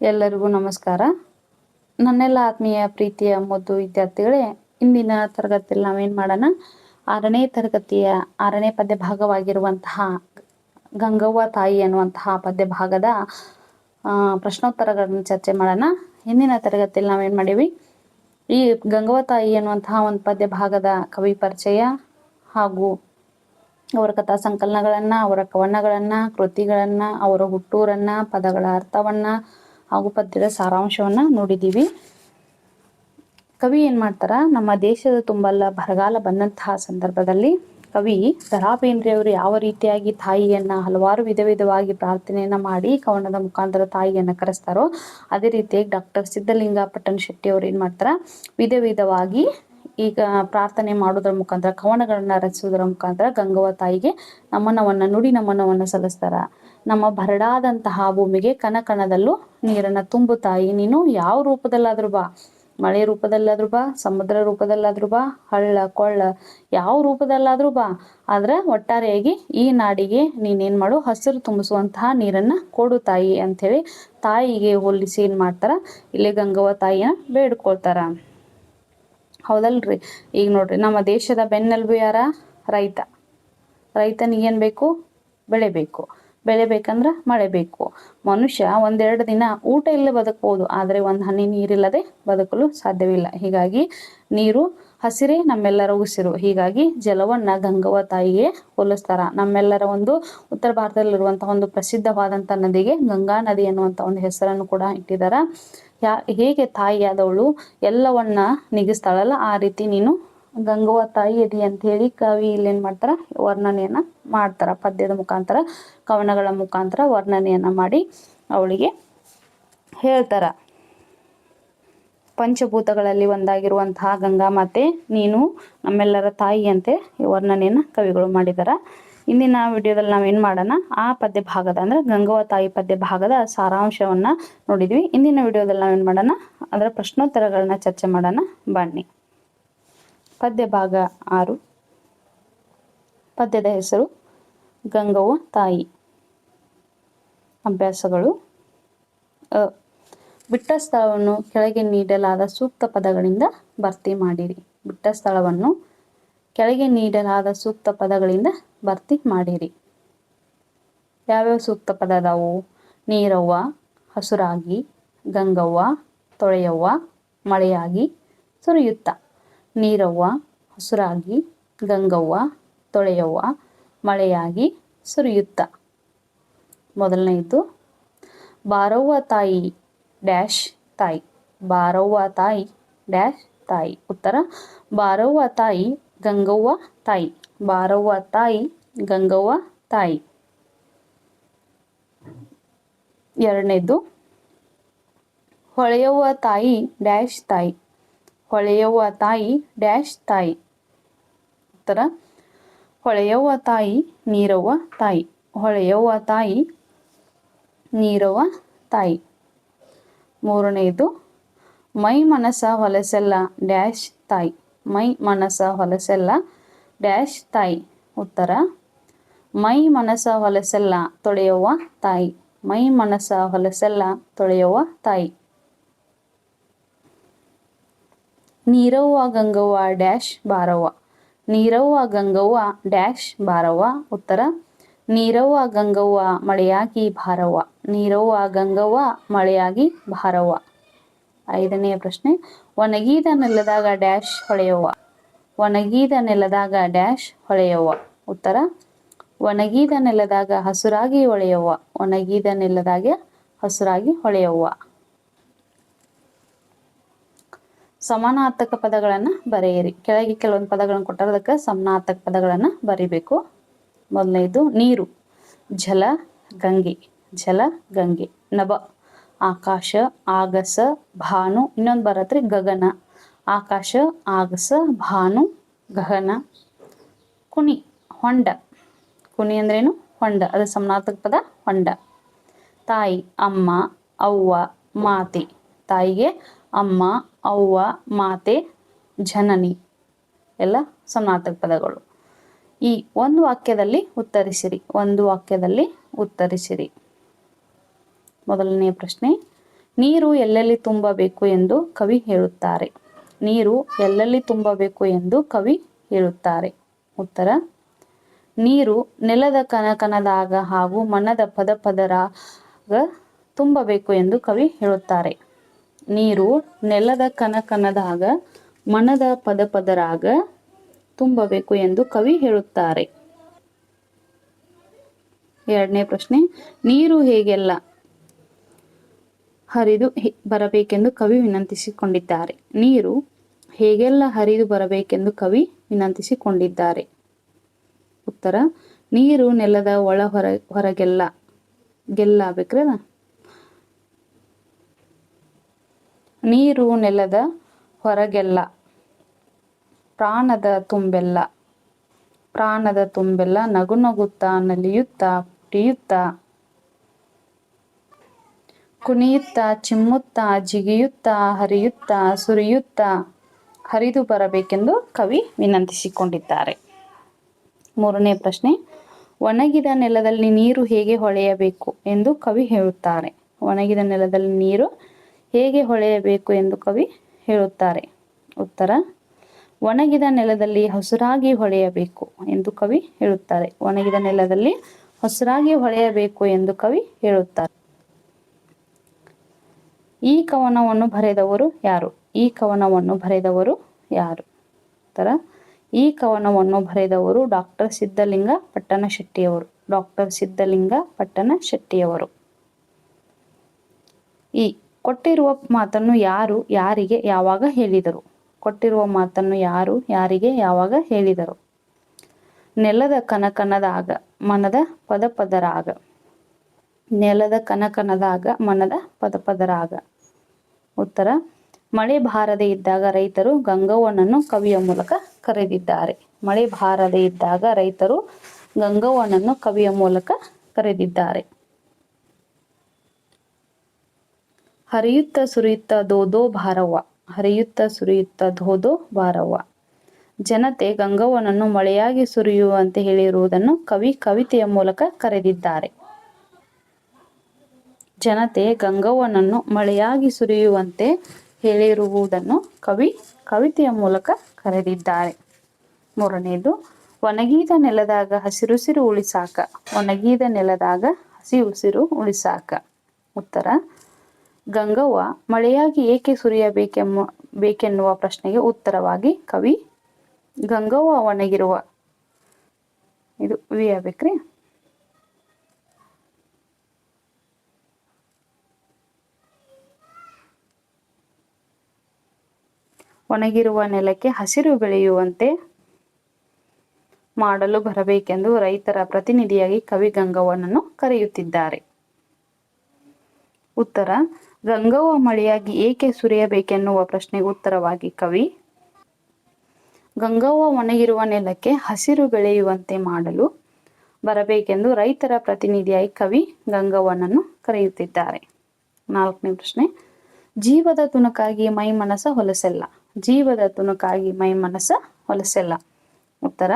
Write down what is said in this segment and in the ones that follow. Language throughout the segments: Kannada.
ಎಲ್ಲರಿಗೂ ನಮಸ್ಕಾರ. ನನ್ನೆಲ್ಲ ಆತ್ಮೀಯ ಪ್ರೀತಿಯ ಮೊದ್ದು ವಿದ್ಯಾರ್ಥಿಗಳೇ, ಇಂದಿನ ತರಗತಿಯಲ್ಲಿ ನಾವೇನು ಮಾಡೋಣ? ಆರನೇ ತರಗತಿಯ ಆರನೇ ಪದ್ಯ ಭಾಗವಾಗಿರುವಂತಹ ಗಂಗವ್ವ ತಾಯಿ ಅನ್ನುವಂತಹ ಪದ್ಯ ಭಾಗದ ಪ್ರಶ್ನೋತ್ತರಗಳನ್ನು ಚರ್ಚೆ ಮಾಡೋಣ. ಹಿಂದಿನ ತರಗತಿಯಲ್ಲಿ ನಾವೇನು ಮಾಡೀವಿ? ಈ ಗಂಗವ್ವ ತಾಯಿ ಅನ್ನುವಂತಹ ಒಂದು ಪದ್ಯ ಭಾಗದ ಕವಿ ಪರಿಚಯ ಹಾಗೂ ಅವರ ಕಥಾ ಸಂಕಲನಗಳನ್ನ, ಅವರ ಕವನಗಳನ್ನ, ಕೃತಿಗಳನ್ನ, ಅವರ ಹುಟ್ಟೂರನ್ನ, ಪದಗಳ ಅರ್ಥವನ್ನ ಹಾಗೂ ಪದ್ಯದ ಸಾರಾಂಶವನ್ನು ನೋಡಿದ್ದೀವಿ. ಕವಿ ಏನು ಮಾಡ್ತಾರ, ನಮ್ಮ ದೇಶದ ತುಂಬಲ್ಲ ಬರಗಾಲ ಬಂದಂತಹ ಸಂದರ್ಭದಲ್ಲಿ ಕವಿ ದರಾ ಬೇಂದ್ರೆಯವರು ಯಾವ ರೀತಿಯಾಗಿ ತಾಯಿಯನ್ನ ಹಲವಾರು ವಿಧ ವಿಧವಾಗಿ ಪ್ರಾರ್ಥನೆಯನ್ನ ಮಾಡಿ ಕವನದ ಮುಖಾಂತರ ತಾಯಿಯನ್ನ ಕರೆಸ್ತಾರೋ, ಅದೇ ರೀತಿಯಾಗಿ ಡಾಕ್ಟರ್ ಸಿದ್ಧಲಿಂಗ ಪಟ್ಟಣ ಶೆಟ್ಟಿ ಅವರು ಏನು ಮಾಡ್ತಾರ, ವಿಧ ವಿಧವಾಗಿ ಈಗ ಪ್ರಾರ್ಥನೆ ಮಾಡೋದ್ರ ಮುಖಾಂತರ, ಕವನಗಳನ್ನು ರಚಿಸುವುದರ ಮುಖಾಂತರ ಗಂಗವ ತಾಯಿಗೆ ನಮನವನ್ನ ನುಡಿ ನಮನವನ್ನ ಸಲ್ಲಿಸ್ತಾರ. ನಮ್ಮ ಬರಡಾದಂತಹ ಭೂಮಿಗೆ ಕನಕಣದಲ್ಲೂ ನೀರನ್ನ ತುಂಬು ತಾಯಿ ನೀನು ಯಾವ ರೂಪದಲ್ಲಾದ್ರೂ ಬಾ. ಮಳೆ ರೂಪದಲ್ಲಾದ್ರೂ ಬಾ, ಸಮುದ್ರ ರೂಪದಲ್ಲಾದ್ರೂ ಬಾ, ಹಳ್ಳ, ಕೊಳ್ಳ, ಯಾವ ರೂಪದಲ್ಲಾದ್ರೂ ಬಾ. ಆದ್ರೆ ಒಟ್ಟಾರೆಯಾಗಿ ಈ ನಾಡಿಗೆ ನೀನೇನ್ ಮಾಡು, ಹಸಿರು ತುಂಬಿಸುವಂತಹ ನೀರನ್ನ ಕೊಡು ತಾಯಿ ಅಂಥೇಳಿ ತಾಯಿಗೆ ಹೋಲಿಸಿ ಏನ್ ಮಾಡ್ತಾರ? ಇಲ್ಲಿ ಗಂಗವ್ವ ತಾಯಿಯ ಬೇಡ್ಕೊಳ್ತಾರ. ಹೌದಲ್ರಿ? ಈಗ ನೋಡ್ರಿ, ನಮ್ಮ ದೇಶದ ಬೆನ್ನೆಲುಬು ಯಾರ? ರೈತ. ರೈತನಿಗೆ ಏನ್ ಬೇಕು? ಬೆಳೆ ಬೇಕು. ಬೆಳೆ ಬೇಕಂದ್ರ ಮಳೆ ಬೇಕು ಮನುಷ್ಯ ಒಂದೆರಡು ದಿನ ಊಟ ಇಲ್ಲೇ ಬದುಕಬಹುದು ಆದರೆ ಒಂದ್ ಹನಿ ನೀರಿಲ್ಲದೆ ಬದುಕಲು ಸಾಧ್ಯವಿಲ್ಲ. ಹೀಗಾಗಿ ನೀರು, ಹಸಿರೇ ನಮ್ಮೆಲ್ಲರ ಉಸಿರು. ಹೀಗಾಗಿ ಜಲವನ್ನ ಗಂಗವ ತಾಯಿಗೆ ಹೋಲಿಸ್ತಾರ. ನಮ್ಮೆಲ್ಲರ ಒಂದು ಉತ್ತರ ಭಾರತದಲ್ಲಿರುವಂತಹ ಒಂದು ಪ್ರಸಿದ್ಧವಾದಂತ ನದಿಗೆ ಗಂಗಾ ನದಿ ಅನ್ನುವಂತ ಒಂದು ಹೆಸರನ್ನು ಕೂಡ ಇಟ್ಟಿದ್ದಾರೆ ಯಾ, ಹೇಗೆ ತಾಯಿಯಾದವಳು ಎಲ್ಲವನ್ನ ನಿಗಿಸ್ತಾಳಲ್ಲ, ಆ ರೀತಿ ನೀನು ಗಂಗವ್ವ ತಾಯಿ ಎದಿ ಅಂತ ಹೇಳಿ ಕವಿ ಏನ್ ಮಾಡ್ತಾರ? ವರ್ಣನೆಯನ್ನ ಮಾಡ್ತಾರ. ಪದ್ಯದ ಮುಖಾಂತರ, ಕವನಗಳ ಮುಖಾಂತರ ವರ್ಣನೆಯನ್ನ ಮಾಡಿ ಅವಳಿಗೆ ಹೇಳ್ತಾರ. ಪಂಚಭೂತಗಳಲ್ಲಿ ಒಂದಾಗಿರುವಂತಹ ಗಂಗಾ ಮಾತೆ, ನೀನು ನಮ್ಮೆಲ್ಲರ ತಾಯಿಯಂತೆ ಈ ವರ್ಣನೆಯನ್ನ ಕವಿಗಳು ಮಾಡಿದಾರ. ಇಂದಿನ ವಿಡಿಯೋದಲ್ಲಿ ನಾವೇನ್ ಮಾಡೋಣ? ಆ ಪದ್ಯ ಭಾಗದ ಅಂದ್ರೆ ಗಂಗವ ತಾಯಿ ಪದ್ಯ ಭಾಗದ ಸಾರಾಂಶವನ್ನ ನೋಡಿದ್ವಿ. ಇಂದಿನ ವಿಡಿಯೋದಲ್ಲಿ ನಾವೇನ್ ಮಾಡೋಣ? ಅದರ ಪ್ರಶ್ನೋತ್ತರಗಳನ್ನ ಚರ್ಚೆ ಮಾಡೋಣ. ಬನ್ನಿ. ಪದ್ಯ ಭಾಗ ಆರು. ಪದ್ಯದ ಹೆಸರು ಗಂಗವ್ವ ತಾಯಿ. ಅಭ್ಯಾಸಗಳು ಬಿಟ್ಟ ಸ್ಥಳವನ್ನು ಕೆಳಗೆ ನೀಡಲಾದ ಸೂಕ್ತ ಪದಗಳಿಂದ ಭರ್ತಿ ಮಾಡಿರಿ. ಬಿಟ್ಟ ಸ್ಥಳವನ್ನು ಕೆಳಗೆ ನೀಡಲಾದ ಸೂಕ್ತ ಪದಗಳಿಂದ ಭರ್ತಿ ಮಾಡಿರಿ. ಯಾವ್ಯಾವ ಸೂಕ್ತ ಪದ ಅದಾವು? ನೀರವ್ವ, ಹಸುರಾಗಿ, ಗಂಗವ್ವ, ತೊಳೆಯವ್ವ, ಮಳೆಯಾಗಿ ಸುರಿಯುತ್ತ. ನೀರವ್ವ, ಹಸುರಾಗಿ, ಗಂಗವ್ವ, ತೊಳೆಯವ್ವ, ಮಳೆಯಾಗಿ ಸುರಿಯುತ್ತ. ಮೊದಲನೆಯದು, ಬಾರವ್ವ ತಾಯಿ ಡ್ಯಾಶ್ ತಾಯಿ. ಬಾರವ್ವ ತಾಯಿ ಡ್ಯಾಶ್ ತಾಯಿ. ಉತ್ತರ, ಬಾರವ್ವ ತಾಯಿ, ಗಂಗವ್ವ ತಾಯಿ. ಬಾರವ್ವ ತಾಯಿ, ಗಂಗವ್ವ ತಾಯಿ. ಎರಡನೇದು, ಹೊಳೆಯವ್ವ ತಾಯಿ ಡ್ಯಾಶ್ ತಾಯಿ. ಹೊಳೆಯವ್ವ ತಾಯಿ ಡ್ಯಾಶ್ ತಾಯಿ. ಉತ್ತರ, ಹೊಳೆಯವ್ವ ತಾಯಿ ನೀರವ್ವ ತಾಯಿ. ಹೊಳೆಯವ್ವ ತಾಯಿ ನೀರವ್ವ ತಾಯಿ. ಮೂರನೆಯದು ಮೈ ಮನಸ ಹೊಲಸೆಲ್ಲ ಡ್ಯಾಶ್ ತಾಯಿ. ಮೈ ಮನಸ ಹೊಲಸೆಲ್ಲ ಡ್ಯಾಶ್ ತಾಯಿ. ಉತ್ತರ, ಮೈ ಮನಸ ಹೊಲಸೆಲ್ಲ ತೊಳೆಯವ್ವ ತಾಯಿ. ಮೈ ಮನಸ ಹೊಲಸೆಲ್ಲ ತೊಳೆಯವ್ವ ತಾಯಿ. ನೀರವ್ವ ಗಂಗವ್ವ ಡ್ಯಾಶ್ ಬಾರವ್ವ. ನೀರವ್ವ ಗಂಗವ್ವ ಡ್ಯಾಶ್ ಬಾರವ್ವ. ಉತ್ತರ, ನೀರವ್ವ ಗಂಗವ್ವ ಮಳೆಯಾಗಿ ಭಾರವ್ವ. ನೀರವ್ವ ಗಂಗವ್ವ ಮಳೆಯಾಗಿ ಭಾರವ್ವ. ಐದನೆಯ ಪ್ರಶ್ನೆ, ಒಣಗಿದ ನೆಲದಾಗ ಡ್ಯಾಶ್ ಹೊಳೆಯವ್ವ. ಒಣಗಿದ ನೆಲದಾಗ ಡ್ಯಾಶ್ ಹೊಳೆಯವ್ವ. ಉತ್ತರ, ಒಣಗಿದ ನೆಲದಾಗ ಹಸುರಾಗಿ ಹೊಳೆಯವ್ವ. ಒಣಗಿದ ನೆಲದಾಗ ಹಸುರಾಗಿ ಹೊಳೆಯವ್ವ. ಸಮಾನಾರ್ಥಕ ಪದಗಳನ್ನು ಬರೆಯಿರಿ. ಕೆಳಗೆ ಕೆಲವೊಂದು ಪದಗಳನ್ನು ಕೊಟ್ಟಿರೋದಕ್ಕೆ ಸಮಾನಾರ್ಥಕ ಪದಗಳನ್ನು ಬರಿಬೇಕು. ಮೊದಲನೇದು ನೀರು. ಜಲ, ಗಂಗೆ. ಜಲ, ಗಂಗೆ. ನಭ. ಆಕಾಶ, ಆಗಸ, ಭಾನು. ಇನ್ನೊಂದು ಬರತ್ರಿ ಗಗನ. ಆಕಾಶ, ಆಗಸ, ಭಾನು ಗಗನ ಕುಣಿ, ಹೊಂಡ. ಕುಣಿ ಅಂದ್ರೇನು? ಹೊಂಡ. ಅದು ಸಮಾನಾರ್ಥಕ ಪದ, ಹೊಂಡ. ತಾಯಿ, ಅಮ್ಮ, ಅವ್ವ, ಮಾತೆ. ತಾಯಿಗೆ ಅಮ್ಮ ಅವ್ವ, ಮಾತೆ, ಜನನಿ ಎಲ್ಲ ಸಮಾನಾರ್ಥಕ ಪದಗಳು. ಈ ಒಂದು ವಾಕ್ಯದಲ್ಲಿ ಉತ್ತರಿಸಿರಿ, ಒಂದು ವಾಕ್ಯದಲ್ಲಿ ಉತ್ತರಿಸಿರಿ. ಮೊದಲನೆಯ ಪ್ರಶ್ನೆ, ನೀರು ಎಲ್ಲೆಲ್ಲಿ ತುಂಬಬೇಕು ಎಂದು ಕವಿ ಹೇಳುತ್ತಾರೆ. ನೀರು ಎಲ್ಲೆಲ್ಲಿ ತುಂಬಬೇಕು ಎಂದು ಕವಿ ಹೇಳುತ್ತಾರೆ. ಉತ್ತರ, ನೀರು ನೆಲದ ಕನಕನದಾಗ ಹಾಗೂ ಮನದ ಪದ ಪದರಾಗ ತುಂಬಬೇಕು ಎಂದು ಕವಿ ಹೇಳುತ್ತಾರೆ. ನೀರು ನೆಲದ ಕನಕನದಾಗ ಮನದ ಪದ ಪದರಾಗ ತುಂಬಬೇಕು ಎಂದು ಕವಿ ಹೇಳುತ್ತಾರೆ. ಎರಡನೇ ಪ್ರಶ್ನೆ, ನೀರು ಹೇಗೆಲ್ಲ ಹರಿದು ಬರಬೇಕೆಂದು ಕವಿ ವಿನಂತಿಸಿಕೊಂಡಿದ್ದಾರೆ. ನೀರು ಹೇಗೆಲ್ಲ ಹರಿದು ಬರಬೇಕೆಂದು ಕವಿ ವಿನಂತಿಸಿಕೊಂಡಿದ್ದಾರೆ. ಉತ್ತರ, ನೀರು ನೆಲದ ಒಳ ಹೊರ, ಹೊರಗೆಲ್ಲ ಗೆಲ್ಲ ಆಗ್ಬೇಕ್ರಲ್ಲ ನೀರು ನೆಲದ ಹೊರಗೆಲ್ಲ, ಪ್ರಾಣದ ತುಂಬೆಲ್ಲ ಪ್ರಾಣದ ತುಂಬೆಲ್ಲ ನಗು ನಗುತ್ತಾ ನಲಿಯುತ್ತಾ ಪುಟಿಯುತ್ತಾ ಕುಣಿಯುತ್ತಾ ಚಿಮ್ಮುತ್ತಾ ಜಿಗಿಯುತ್ತಾ ಹರಿಯುತ್ತಾ ಸುರಿಯುತ್ತಾ ಹರಿದು ಬರಬೇಕೆಂದು ಕವಿ ವಿನಂತಿಸಿಕೊಂಡಿದ್ದಾರೆ. ಮೂರನೇ ಪ್ರಶ್ನೆ, ಒಣಗಿದ ನೆಲದಲ್ಲಿ ನೀರು ಹೇಗೆ ಹೊಳೆಯಬೇಕು ಎಂದು ಕವಿ ಹೇಳುತ್ತಾರೆ. ಒಣಗಿದ ನೆಲದಲ್ಲಿ ನೀರು ಹೇಗೆ ಹೊಳೆಯಬೇಕು ಎಂದು ಕವಿ ಹೇಳುತ್ತಾರೆ. ಉತ್ತರ, ಒಣಗಿದ ನೆಲದಲ್ಲಿ ಹಸುರಾಗಿ ಹೊಳೆಯಬೇಕು ಎಂದು ಕವಿ ಹೇಳುತ್ತಾರೆ. ಒಣಗಿದ ನೆಲದಲ್ಲಿ ಹಸುರಾಗಿ ಹೊಳೆಯಬೇಕು ಎಂದು ಕವಿ ಹೇಳುತ್ತಾರೆ. ಈ ಕವನವನ್ನು ಬರೆದವರು ಯಾರು? ಈ ಕವನವನ್ನು ಬರೆದವರು ಯಾರು? ಉತ್ತರ, ಈ ಕವನವನ್ನು ಬರೆದವರು ಡಾಕ್ಟರ್ ಸಿದ್ಧಲಿಂಗ ಪಟ್ಟಣ ಶೆಟ್ಟಿಯವರು ಡಾಕ್ಟರ್ ಸಿದ್ಧಲಿಂಗ ಪಟ್ಟಣ ಶೆಟ್ಟಿಯವರು ಈ ಕೊಟ್ಟಿರುವ ಮಾತನ್ನು ಯಾರು ಯಾರಿಗೆ ಯಾವಾಗ ಹೇಳಿದರು? ಕೊಟ್ಟಿರುವ ಮಾತನ್ನು ಯಾರು ಯಾರಿಗೆ ಯಾವಾಗ ಹೇಳಿದರು? ನೆಲದ ಕನಕನದಾಗ ಮನದ ಪದ ಪದರಾಗ ನೆಲದ ಕನಕನದಾಗ ಮನದ ಪದ ಪದರಾಗ ಉತ್ತರ, ಮಳೆ ಬಾರದೆ ಇದ್ದಾಗ ರೈತರು ಗಂಗವ್ವನನ್ನು ಕವಿಯ ಮೂಲಕ ಕರೆದಿದ್ದಾರೆ. ಮಳೆ ಬಾರದೆ ಇದ್ದಾಗ ರೈತರು ಗಂಗವ್ವನನ್ನು ಕವಿಯ ಮೂಲಕ ಕರೆದಿದ್ದಾರೆ. ಹರಿಯುತ್ತ ಸುರಿಯುತ್ತ ದೋದೋ ಭಾರವ್ವ, ಹರಿಯುತ್ತ ಸುರಿಯುತ್ತ ಧೋದೋ ಭಾರವ್ವ. ಜನತೆ ಗಂಗವ್ವನನ್ನು ಮಳೆಯಾಗಿ ಸುರಿಯುವಂತೆ ಹೇಳಿರುವುದನ್ನು ಕವಿ ಕವಿತೆಯ ಮೂಲಕ ಕರೆದಿದ್ದಾರೆ. ಜನತೆ ಗಂಗವ್ವನನ್ನು ಮಳೆಯಾಗಿ ಸುರಿಯುವಂತೆ ಹೇಳಿರುವುದನ್ನು ಕವಿ ಕವಿತೆಯ ಮೂಲಕ ಕರೆದಿದ್ದಾರೆ. ಮೂರನೆಯದು ಒಣಗಿದ ನೆಲದಾಗ ಹಸಿರುಸಿರು ಉಳಿಸಾಕ, ಒಣಗಿದ ನೆಲದಾಗ ಹಸಿ ಉಸಿರು ಉಳಿಸಾಕ. ಉತ್ತರ ಗಂಗವ್ವ, ಮಳೆಯಾಗಿ ಏಕೆ ಸುರಿಯಬೇಕೆಂಬ ಬೇಕೆನ್ನುವ ಪ್ರಶ್ನೆಗೆ ಉತ್ತರವಾಗಿ ಕವಿ ಗಂಗವ್ವ ಒಣಗಿರುವ. ಇದು ವಿ ಆಗ್ಬೇಕ್ರಿ ಒಣಗಿರುವ ನೆಲಕ್ಕೆ ಹಸಿರು ಬೆಳೆಯುವಂತೆ ಮಾಡಲು ಬರಬೇಕೆಂದು ರೈತರ ಪ್ರತಿನಿಧಿಯಾಗಿ ಕವಿ ಗಂಗವ್ವನನ್ನು ಕರೆಯುತ್ತಿದ್ದಾರೆ. ಉತ್ತರ ಗಂಗವ್ವ ಮಳೆಯಾಗಿ ಏಕೆ ಸುರಿಯಬೇಕೆನ್ನುವ ಪ್ರಶ್ನೆಗೆ ಉತ್ತರವಾಗಿ ಕವಿ, ಗಂಗವ್ವ ಒಣಗಿರುವ ನೆಲಕ್ಕೆ ಹಸಿರು ಬೆಳೆಯುವಂತೆ ಮಾಡಲು ಬರಬೇಕೆಂದು ರೈತರ ಪ್ರತಿನಿಧಿಯಾಗಿ ಕವಿ ಗಂಗವ್ವನನ್ನು ಕರೆಯುತ್ತಿದ್ದಾರೆ. ನಾಲ್ಕನೇ ಪ್ರಶ್ನೆ, ಜೀವದ ತುಣುಕಾಗಿ ಮೈ ಮನಸ ಹೊಲಸೆಲ್ಲ? ಜೀವದ ತುಣುಕಾಗಿ ಮೈ ಮನಸ ಹೊಲಸೆಲ್ಲ? ಉತ್ತರ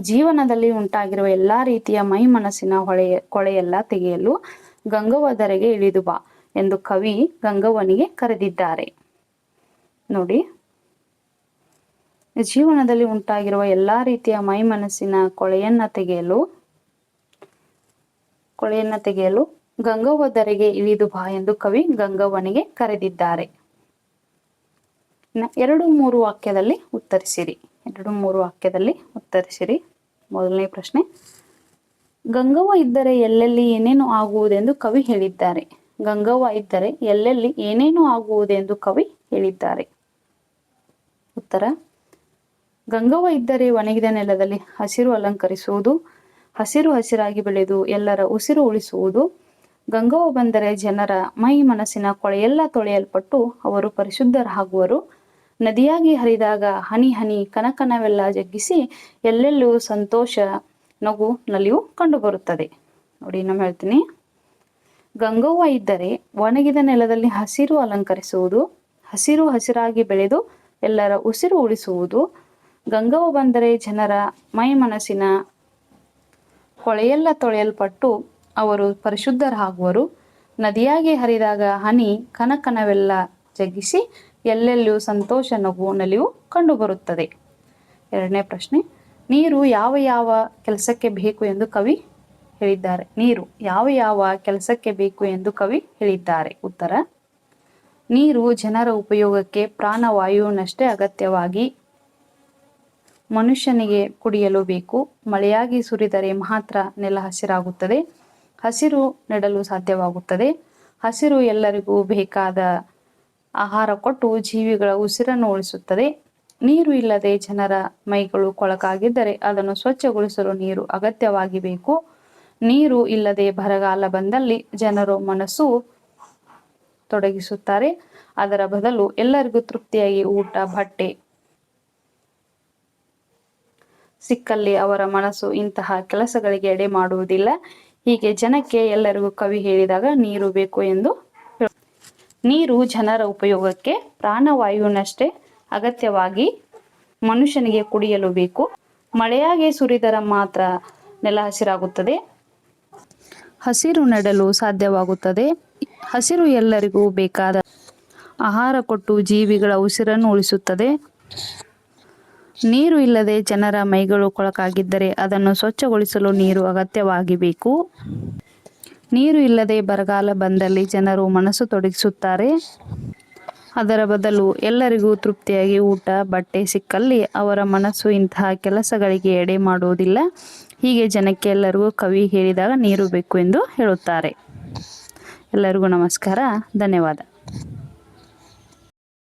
ಜೀವನದಲ್ಲಿ ಉಂಟಾಗಿರುವ ಎಲ್ಲಾ ರೀತಿಯ ಮೈ ಮನಸ್ಸಿನ ಹೊಳೆ, ಕೊಳೆಯೆಲ್ಲ ತೆಗೆಯಲು ಗಂಗವಧರೆಗೆ ಇಳಿದು ಬಾ ಎಂದು ಕವಿ ಗಂಗವ್ವನಿಗೆ ಕರೆದಿದ್ದಾರೆ. ನೋಡಿ. ಜೀವನದಲ್ಲಿ ಉಂಟಾಗಿರುವ ಎಲ್ಲಾ ರೀತಿಯ ಮೈ ಮನಸ್ಸಿನ ಕೊಳೆಯನ್ನ ತೆಗೆಯಲು ಕೊಳೆಯನ್ನ ತೆಗೆಯಲು ಗಂಗವ್ವದರೆಗೆ ಇಳಿದು ಬಾ ಎಂದು ಕವಿ ಗಂಗವ್ವನಿಗೆ ಕರೆದಿದ್ದಾರೆ. ಎರಡು ಮೂರು ವಾಕ್ಯದಲ್ಲಿ ಉತ್ತರಿಸಿರಿ. ಎರಡು ಮೂರು ವಾಕ್ಯದಲ್ಲಿ ಉತ್ತರಿಸಿರಿ. ಮೊದಲನೇ ಪ್ರಶ್ನೆ. ಗಂಗವ್ವ ಇದ್ದರೆ ಎಲ್ಲೆಲ್ಲಿ ಏನೇನು ಆಗುವುದೆಂದು ಕವಿ ಹೇಳಿದ್ದಾರೆ. ಗಂಗವ್ವ ಇದ್ದರೆ ಎಲ್ಲೆಲ್ಲಿ ಏನೇನು ಆಗುವುದೆಂದು ಕವಿ ಹೇಳಿದ್ದಾರೆ. ಉತ್ತರ. ಗಂಗವ್ವ ಇದ್ದರೆ ಒಣಗಿದ ನೆಲದಲ್ಲಿ ಹಸಿರು ಅಲಂಕರಿಸುವುದು, ಹಸಿರು ಹಸಿರಾಗಿ ಬೆಳೆದು ಎಲ್ಲರ ಉಸಿರು ಉಳಿಸುವುದು. ಗಂಗವ್ವ ಬಂದರೆ ಜನರ ಮೈ ಮನಸ್ಸಿನ ಕೊಳೆಯೆಲ್ಲ ತೊಳೆಯಲ್ಪಟ್ಟು ಅವರು ಪರಿಶುದ್ಧರಾಗುವರು. ನದಿಯಾಗಿ ಹರಿದಾಗ ಹನಿ ಹನಿ ಕನಕನವೆಲ್ಲ ಜಗ್ಗಿಸಿ ಎಲ್ಲೆಲ್ಲೂ ಸಂತೋಷ, ನಗು ನಲಿವು ಕಂಡುಬರುತ್ತದೆ. ನೋಡಿ ನಾನು ಹೇಳ್ತೀನಿ. ಗಂಗವ್ವ ಇದ್ದರೆ ಒಣಗಿದ ನೆಲದಲ್ಲಿ ಹಸಿರು ಅಲಂಕರಿಸುವುದು, ಹಸಿರು ಹಸಿರಾಗಿ ಬೆಳೆದು ಎಲ್ಲರ ಉಸಿರು ಉಳಿಸುವುದು, ಗಂಗವ್ವ ಬಂದರೆ ಜನರ ಮೈ ಮನಸ್ಸಿನ ಕೊಳೆಯೆಲ್ಲ ತೊಳೆಯಲ್ಪಟ್ಟು ಅವರು ಪರಿಶುದ್ಧರಾಗುವರು. ನದಿಯಾಗಿ ಹರಿದಾಗ ಹನಿ ಕನಕನವೆಲ್ಲ ಜಗ್ಗಿಸಿ ಎಲ್ಲೆಲ್ಲೂ ಸಂತೋಷ, ನಗು ನಲಿವು ಕಂಡುಬರುತ್ತದೆ. ಎರಡನೇ ಪ್ರಶ್ನೆ, ನೀರು ಯಾವ ಯಾವ ಕೆಲಸಕ್ಕೆ ಬೇಕು ಎಂದು ಕವಿ ಹೇಳಿದ್ದಾರೆ. ನೀರು ಯಾವ ಯಾವ ಕೆಲಸಕ್ಕೆ ಬೇಕು ಎಂದು ಕವಿ ಹೇಳಿದ್ದಾರೆ. ಉತ್ತರ, ನೀರು ಜನರ ಉಪಯೋಗಕ್ಕೆ ಪ್ರಾಣವಾಯುವಿನಷ್ಟೇ ಅಗತ್ಯವಾಗಿ ಮನುಷ್ಯನಿಗೆ ಕುಡಿಯಲು ಬೇಕು. ಮಳೆಯಾಗಿ ಸುರಿದರೆ ಮಾತ್ರ ನೆಲ ಹಸಿರಾಗುತ್ತದೆ. ಹಸಿರು ನೆಡಲು ಸಾಧ್ಯವಾಗುತ್ತದೆ. ಹಸಿರು ಎಲ್ಲರಿಗೂ ಬೇಕಾದ ಆಹಾರ ಕೊಟ್ಟು ಜೀವಿಗಳ ಉಸಿರನ್ನು ಉಳಿಸುತ್ತದೆ. ನೀರು ಇಲ್ಲದೆ ಜನರ ಮೈಗಳು ಕೊಳಕಾಗಿದ್ದರೆ ಅದನ್ನು ಸ್ವಚ್ಛಗೊಳಿಸಲು ನೀರು ಅಗತ್ಯವಾಗಿ ಬೇಕು ನೀರು ಇಲ್ಲದೆ ಬರಗಾಲ ಬಂದಲ್ಲಿ ಜನರು ಮನಸ್ಸು ತೊಡಗಿಸುತ್ತಾರೆ. ಅದರ ಬದಲು ಎಲ್ಲರಿಗೂ ತೃಪ್ತಿಯಾಗಿ ಊಟ, ಬಟ್ಟೆ ಸಿಕ್ಕಲ್ಲಿ ಅವರ ಮನಸ್ಸು ಇಂತಹ ಕೆಲಸಗಳಿಗೆ ಎಡೆ ಮಾಡುವುದಿಲ್ಲ. ಹೀಗೆ ಜನಕ್ಕೆ ಎಲ್ಲರಿಗೂ ಕವಿ ಹೇಳಿದಾಗ ನೀರು ಬೇಕು ಎಂದು ನೀರು ಜನರ ಉಪಯೋಗಕ್ಕೆ ಪ್ರಾಣವಾಯುವಿನಷ್ಟೇ ಅಗತ್ಯವಾಗಿ ಮನುಷ್ಯನಿಗೆ ಕುಡಿಯಲು ಬೇಕು. ಮಳೆಯಾಗಿ ಸುರಿದರ ಮಾತ್ರ ನೆಲ ಹಸಿರಾಗುತ್ತದೆ. ಹಸಿರು ನೆಡಲು ಸಾಧ್ಯವಾಗುತ್ತದೆ. ಹಸಿರು ಎಲ್ಲರಿಗೂ ಬೇಕಾದ ಆಹಾರ ಕೊಟ್ಟು ಜೀವಿಗಳ ಉಸಿರನ್ನು ಉಳಿಸುತ್ತದೆ. ನೀರು ಇಲ್ಲದೆ ಜನರ ಮೈಗಳು ಕೊಳಕಾಗಿದ್ದರೆ ಅದನ್ನು ಸ್ವಚ್ಛಗೊಳಿಸಲು ನೀರು ಅಗತ್ಯವಾಗಿ ಬೇಕು. ನೀರು ಇಲ್ಲದೆ ಬರಗಾಲ ಬಂದಲ್ಲಿ ಜನರು ಮನಸ್ಸು ತೊಡಗಿಸುತ್ತಾರೆ. ಅದರ ಬದಲು ಎಲ್ಲರಿಗೂ ತೃಪ್ತಿಯಾಗಿ ಊಟ, ಬಟ್ಟೆ ಸಿಕ್ಕಲ್ಲಿ ಅವರ ಮನಸ್ಸು ಇಂತಹ ಕೆಲಸಗಳಿಗೆ ಎಡೆ ಮಾಡುವುದಿಲ್ಲ. ಹೀಗೆ ಜನಕ್ಕೆ ಎಲ್ಲರಿಗೂ ಕವಿ ಹೇಳಿದಾಗ ನೀರು ಬೇಕು ಎಂದು ಹೇಳುತ್ತಾರೆ. ಎಲ್ಲರಿಗೂ ನಮಸ್ಕಾರ, ಧನ್ಯವಾದ.